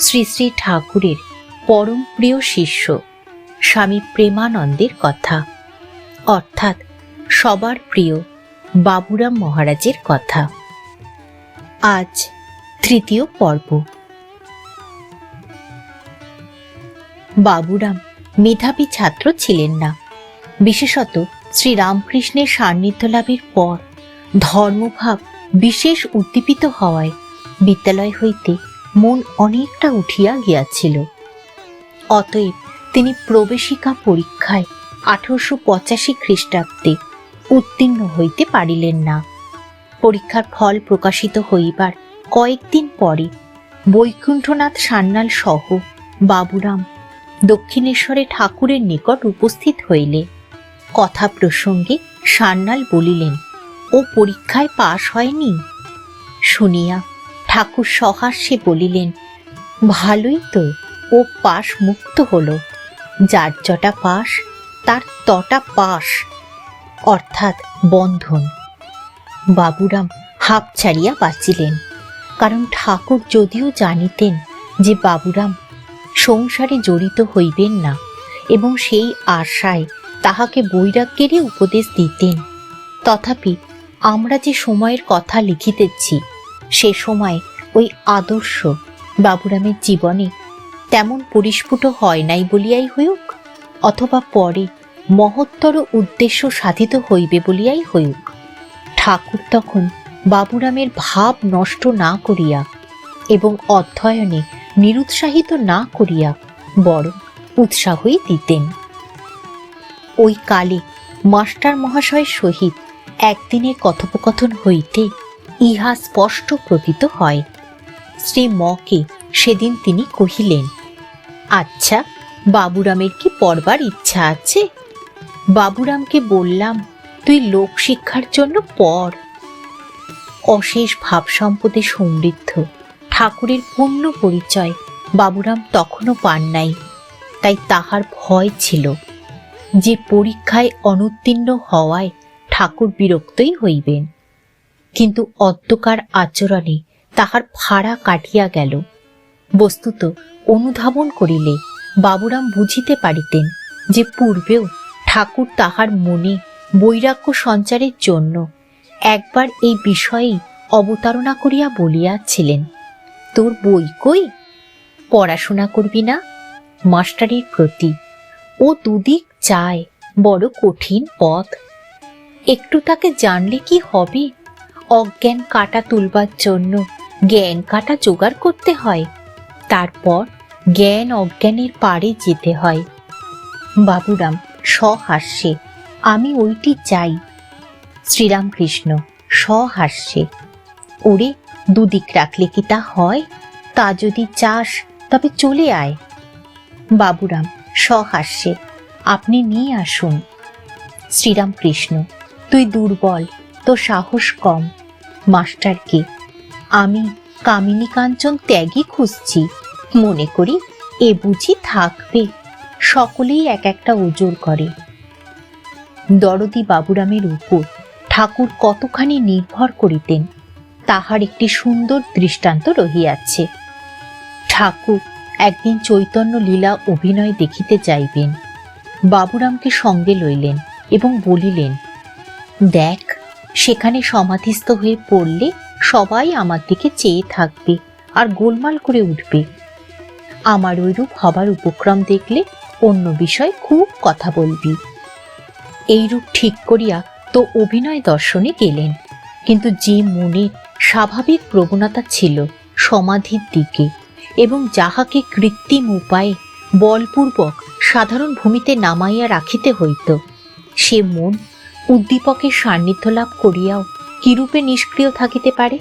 শ্রী শ্রী ঠাকুরের পরম প্রিয় শিষ্য স্বামী প্রেমানন্দের কথা। অর্থাৎ সবার প্রিয় বাবুরাম মহারাজের কথা। আজ তৃতীয় পর্ব। বাবুরাম মেধাবী ছাত্র ছিলেন না। বিশেষত শ্রী রামকৃষ্ণের সান্নিধ্য লাভের পর ধর্মভাব বিশেষ উদ্দীপিত হওয়ায় বিদ্যালয় হইতে মন অনেকটা উঠিয়া গিয়াছিল। অতএব তিনি প্রবেশিকা পরীক্ষায় আঠারোশো পঁচাশি খ্রিস্টাব্দে উত্তীর্ণ হইতে পারিলেন না। পরীক্ষার ফল প্রকাশিত হইবার কয়েকদিন পরে বৈকুণ্ঠনাথ সান্যাল সহ বাবুরাম দক্ষিণেশ্বরে ঠাকুরের নিকট উপস্থিত হইলে কথা প্রসঙ্গে সান্যাল বলিলেন, ও পরীক্ষায় পাশ হয়নি? শুনিয়া ঠাকুর সহাস্যে বলিলেন, ভালোই তো, ও পাশ মুক্ত হলো। যার যটা পাশ, তার তটা পাশ। অর্থাৎ বন্ধন। বাবুরাম হাঁপ ছাড়িয়া বাঁচিলেন। কারণ ঠাকুর যদিও জানিতেন যে বাবুরাম সংসারে জড়িত হইবেন না, এবং সেই আশায় তাহাকে বৈরাগ্যেরই উপদেশ দিতেন। তথাপি আমরা যে সময়ের কথা লিখিতেছি সে সময় ওই আদর্শ বাবুরামের জীবনে তেমন পরিস্ফুট হয় নাই বলিয়াই হইউক অথবা পরে মহত্তর উদ্দেশ্য সাধিত হইবে বলিয়াই হইউক ঠাকুর তখন বাবুরামের ভাব নষ্ট না করিয়া এবং অধ্যয়নে নিরুৎসাহিত না করিয়া বরং উৎসাহই দিতেন। ওই কালে মাস্টার মহাশয়ের সহিত একদিনের কথোপকথন হইতে ইহা স্পষ্ট প্রতীত হয়। শ্রী মকে সেদিন তিনি কহিলেন আচ্ছা বাবুরামের কি পড়বার ইচ্ছা আছে? বাবুরামকে বললাম, তুই লোক শিক্ষার জন্য পড়। অশেষ ভাব সম্পদে সমৃদ্ধ, ঠাকুরের পূর্ণ পরিচয় বাবুরাম তখনও পান নাই, তাই তাহার ভয় ছিল। যে পরীক্ষায় অনুত্তীর্ণ হওয়ায় ঠাকুর বিরক্তই হইবেন। কিন্তু অদ্যকার আচরণে তাহার ফাড়া কাটিয়া গেল। বস্তুত অনুধাবন করিলে বাবুরাম বুঝিতে পারিতেন যে পূর্বেও ঠাকুর তাহার মনে বৈরাগ্য সঞ্চারের জন্য একবার এই বিষয়েই অবতারণা করিয়া বলিয়াছিলেন, তোর বই কই? পড়াশোনা করবি না? মাস্টারের প্রতি। ও দুদিক চায় বড় কঠিন পথ। একটু তাকে জানলে কি হবে? অজ্ঞান কাটা তুলবার জন্য জ্ঞান কাটা জোগাড় করতে হয়। তারপর জ্ঞান অজ্ঞানের পারে যেতে হয়। বাবুরাম সহাস্যে, আমি ওইটি চাই। শ্রীরামকৃষ্ণ সহাস্যে, ওরে দুদিক রাখলে কি তা হয়? তা যদি চাস, তবে চলে আয়। বাবুরাম সহাস্যে, আপনি নিয়ে আসুন। শ্রীরামকৃষ্ণ, তুই দুর্বল তো সাহস কম। মাস্টারকে আমি কামিনী কাঞ্চন ত্যাগই খুঁজছি। মনে করি এ বুঝি থাকবে। সকলেই এক একটা ওজোর করে। দরদি বাবুরামের উপর ঠাকুর কতখানি নির্ভর করিতেন, তাহার একটি সুন্দর দৃষ্টান্ত রহিয়াছে। ঠাকুর একদিন চৈতন্য লীলা অভিনয় দেখিতে যাইবেন। বাবুরামকে সঙ্গে লইলেন এবং বলিলেন, দেখ সেখানে সমাধিস্থ হয়ে পড়লে সবাই আমার দিকে চেয়ে থাকবে আর গোলমাল করে উঠবে। আমার ওইরূপ হবার উপক্রম দেখলে অন্য বিষয় খুব কথা বলবি। এইরূপ ঠিক করিয়া তো অভিনয় দর্শনে গেলেন, কিন্তু যে মনে স্বাভাবিক প্রবণতা ছিল সমাধির দিকে এবং যাহাকে কৃত্রিম উপায়ে বলপূর্বক সাধারণ ভূমিতে নামাইয়া রাখিতে হইত, সে মন উদ্দীপকের সান্নিধ্য লাভ করিয়াও কিরূপে নিষ্ক্রিয় থাকিতে পারে?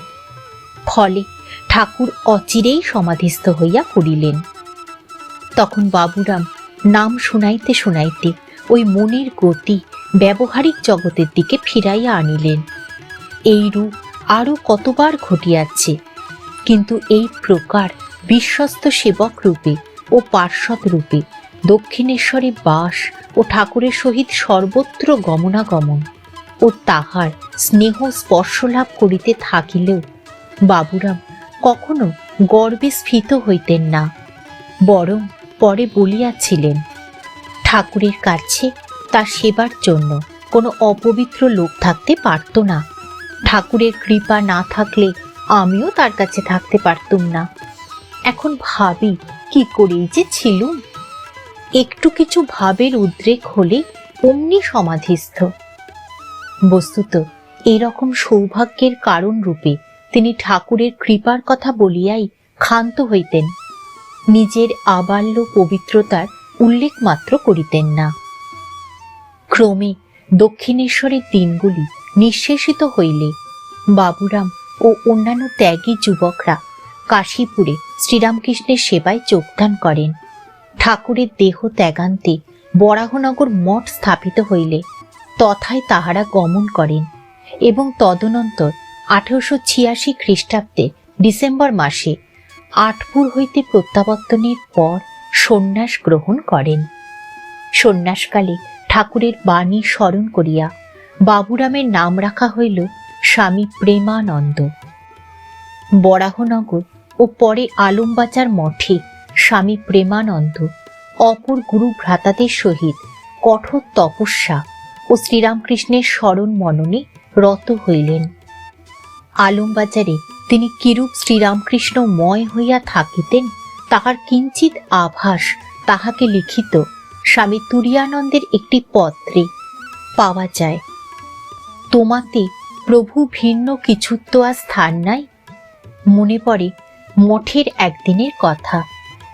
ফলে ঠাকুর অচিরেই সমাধিস্থ হইয়া পড়িলেন। তখন বাবুরাম নাম শুনাইতে শুনাইতে ওই মনের গতি ব্যবহারিক জগতের দিকে ফিরাইয়া আনিলেন। এই রূপ আরও কতবার ঘটিয়াছে, কিন্তু এই প্রকার বিশ্বস্ত সেবক রূপে ও পার্শ্বদ রূপে দক্ষিণেশ্বরে বাস ও ঠাকুরের সহিত সর্বত্র গমনাগমন ও তাহার স্নেহ স্পর্শ লাভ করিতে থাকিলেও বাবুরাম কখনো গর্বে স্ফীত হইতেন না, বরং পরে বলিয়াছিলেন, ঠাকুরের কাছে তার সেবার জন্য কোনো অপবিত্র লোক থাকতে পারত না। ঠাকুরের কৃপা না থাকলে আমিও তার কাছে থাকতে পারতুম না। এখন ভাবি কি করেই যে ছিলুম? একটু কিছু ভাবের উদ্রেক হলে অমনি সমাধিস্থ। বস্তুত, এরকম সৌভাগ্যের কারণ রূপে তিনি ঠাকুরের কৃপার কথা বলিয়াই ক্ষান্ত হইতেন। নিজের আবাল্য পবিত্রতার উল্লেখ মাত্র করিতেন না। ক্রমে দক্ষিণেশ্বরের দিনগুলি নিঃশেষিত হইলে বাবুরাম ও অন্যান্য ত্যাগী যুবকরা কাশীপুরে শ্রীরামকৃষ্ণের সেবায় যোগদান করেন। ঠাকুরের দেহ ত্যাগান্তে বরাহনগর মঠ স্থাপিত হইলে তথায় তাহারা গমন করেন এবং তদনন্তর আঠেরোশো ছিয়াশি খ্রিস্টাব্দে ডিসেম্বর মাসে আটপুর হইতে প্রত্যাবর্তনের পর সন্ন্যাস গ্রহণ করেন। সন্ন্যাসকালে ঠাকুরের বাণী স্মরণ করিয়া বাবুরামের নাম রাখা হইল স্বামী প্রেমানন্দ। বরাহনগর ও পরে আলমবাজার মঠে স্বামী প্রেমানন্দ, অপর গুরু ভ্রাতাদের সহিত কঠোর তপস্যা ও শ্রীরামকৃষ্ণের স্মরণ মননে রত হইলেন। আলমবাজারে তিনি কিরূপ শ্রীরামকৃষ্ণময় হইয়া থাকিতেন, তাহার কিঞ্চিত আভাস তাহাকে লিখিত স্বামী তুরিয়ানন্দের একটি পত্রে পাওয়া যায়। তোমাতে প্রভু ভিন্ন কিছুর তো আর স্থান নাই? মনে পড়ে মঠের একদিনের কথা।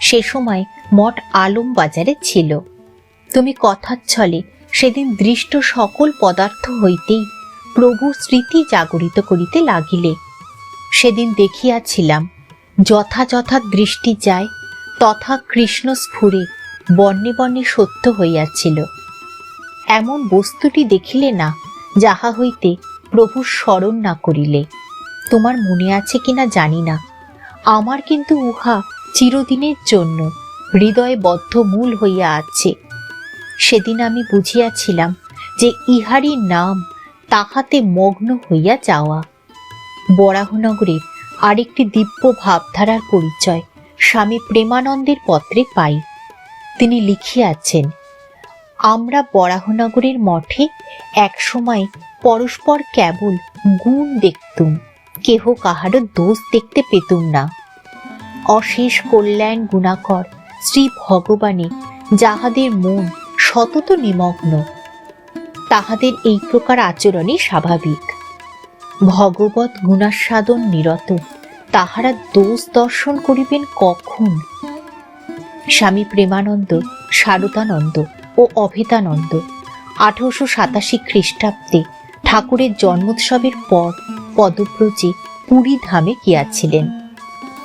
সে সময় মঠ আলম বাজারে ছিল। তুমি কথার ছলে সেদিন দৃষ্ট সকল পদার্থ হইতেই প্রভু স্মৃতি জাগরিত করিতে লাগিলে। সেদিন দেখিয়াছিলাম যথা যথা দৃষ্টি যায়, তথা কৃষ্ণ স্ফুরে বর্ণে বর্ণে সত্য হইয়াছিল। এমন বস্তুটি দেখিলে না, যাহা হইতে প্রভুর স্মরণ না করিলে। তোমার মনে আছে কিনা জানি না। আমার কিন্তু উহা চিরদিনের জন্য হৃদয়ে বদ্ধ মূল হইয়া আছে। সেদিন আমি বুঝিয়াছিলাম যে ইহারই নাম তাহাতে মগ্ন হইয়া যাওয়া। বরাহনগরের আরেকটি দিব্য ভাবধারার পরিচয় স্বামী প্রেমানন্দের পত্রে পাই। তিনি লিখিয়াছেন, আমরা বরাহনগরের মঠে একসময় পরস্পর কেবল গুণ দেখতুম, কেহ কাহারও দোষ দেখতে পেতুম না। অশেষ কল্যাণ গুণাকর শ্রী ভগবানে যাহাদের মন সতত নিমগ্ন, তাহাদের এই প্রকার আচরণই স্বাভাবিক। ভগবত গুণাস্বাদন নিরত, তাহারা দোষ দর্শন করিবেন কখন? স্বামী প্রেমানন্দ শারদানন্দ ও অভেদানন্দ আঠারোশো সাতাশি খ্রিস্টাব্দে ঠাকুরের জন্মোৎসবের পর পদব্রজে পুরী ধামে গিয়াছিলেন।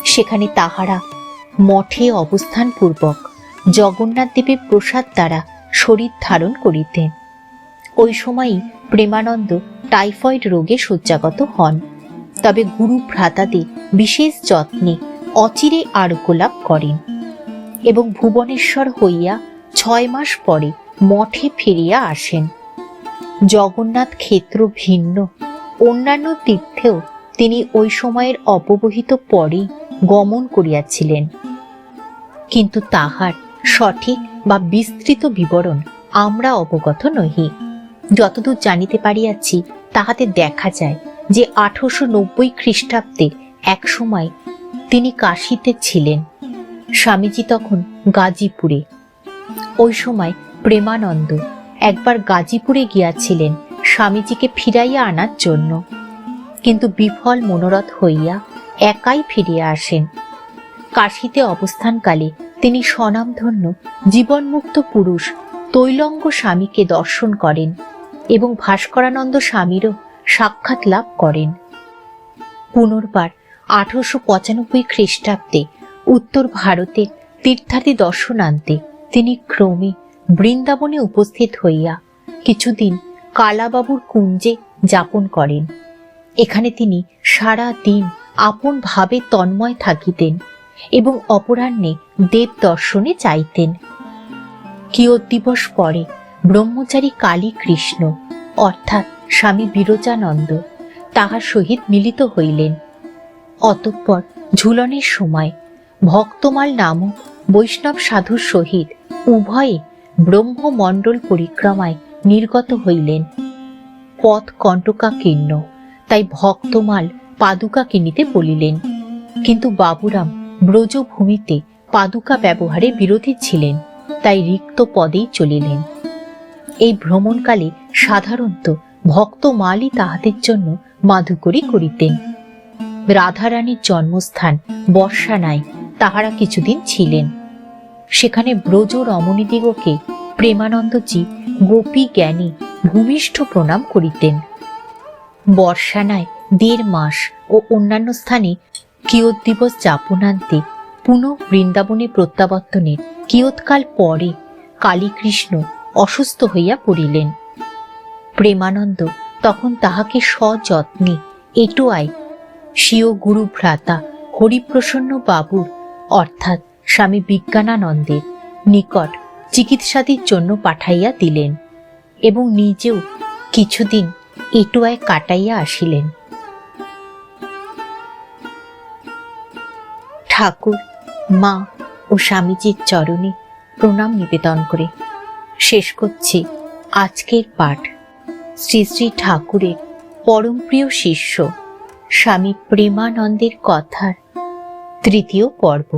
সেখানে তাহারা মঠে অবস্থানপূর্বক জগন্নাথ দেবের প্রসাদ দ্বারা শরীর ধারণ করিতেন। ওই সময়ই প্রেমানন্দ টাইফয়েড রোগে শয্যাগত হন। তবে গুরু ভ্রাতাদের বিশেষ যত্নে অচিরে আরোগ্য লাভ করেন এবং ভুবনেশ্বর হইয়া ছয় মাস পরে মঠে ফিরিয়া আসেন। জগন্নাথ ক্ষেত্র ভিন্ন। অন্যান্য তীর্থেও তিনি ওই সময়ের অপবহিত পরেই গমন করিয়াছিলেন। কিন্তু তাহার সঠিক বা বিস্তৃত বিবরণ আমরা অবগত নহি। যতদূর জানিতে পারিয়াছি, তাহাতে দেখা যায় যে আঠারোশো নব্বই খ্রিস্টাব্দে এক সময় তিনি কাশিতে ছিলেন, স্বামীজি তখন গাজীপুরে। ওই সময় প্রেমানন্দ একবার গাজীপুরে গিয়াছিলেন স্বামীজিকে ফিরাইয়া আনার জন্য। কিন্তু বিফল মনোরথ হইয়া একাই ফিরিয়া আসেন। কাশিতে অবস্থানকালে তিনি স্বনামধন্য জীবনমুক্ত পুরুষ তৈলঙ্গ স্বামীকে দর্শন করেন এবং ভাস্করানন্দ স্বামীরও সাক্ষাৎ লাভ করেন। পুনর্বার আঠারোশো পঁচানব্বই খ্রিস্টাব্দে উত্তর ভারতে তীর্থাদি দর্শন আনতে তিনি ক্রমে বৃন্দাবনে উপস্থিত হইয়া কিছুদিন কালাবাবুর কুঞ্জে যাপন করেন। এখানে তিনি সারা দিন আপন ভাবে তন্ময় থাকিতেন এবং অপরাহ্নে দেব দর্শনে চাইতেন কিয়ৎ দিবস পরে ব্রহ্মচারী কালী কৃষ্ণ অর্থাৎ স্বামী বিরজানন্দ, তাহার সহিত মিলিত হইলেন। অতঃপর ঝুলনের সময় ভক্তমাল নামক বৈষ্ণব সাধুর সহিত উভয়ে ব্রহ্মমণ্ডল পরিক্রমায় নির্গত হইলেন। পথ কণ্টকাকীর্ণ, তাই ভক্তমাল পাদুকা কিনিতে বলিলেন। কিন্তু বাবুরাম ব্রজভূমিতে পাদুকা ব্যবহারে বিরোধী ছিলেন, তাই রিক্ত পদেই চলিলেন। এই ভ্রমণকালে সাধারণত ভক্তমালই তাহাদের জন্য মাধুকরী করিতেন। রাধারানীর জন্মস্থান বর্ষানায় তাহারা কিছুদিন ছিলেন। সেখানে ব্রজ রমণীদিগকে প্রেমানন্দজি গোপী জ্ঞানী ভূমিষ্ঠ প্রণাম করিতেন। বর্ষানায় দেড় মাস ও অন্যান্য স্থানে কিয়ৎ দিবস যাপনান্তে পুনঃ বৃন্দাবনে প্রত্যাবর্তনের কিয়ৎকাল পরে কালীকৃষ্ণ অসুস্থ হইয়া পড়িলেন। প্রেমানন্দ তখন তাহাকে সযত্নে এটোয়ায় স্বীয় গুরু ভ্রাতা হরিপ্রসন্ন বাবুর অর্থাৎ স্বামী বিজ্ঞানানন্দের নিকট চিকিৎসাদির জন্য পাঠাইয়া দিলেন এবং নিজেও কিছুদিন এটুয়ায় কাটাইয়া আসিলেন। ঠাকুর, মা ও স্বামীজির চরণে প্রণাম নিবেদন করে। শেষ করছি আজকের পাঠ। শ্রী শ্রী ঠাকুরের পরমপ্রিয় শিষ্য, স্বামী প্রেমানন্দের কথার তৃতীয় পর্ব।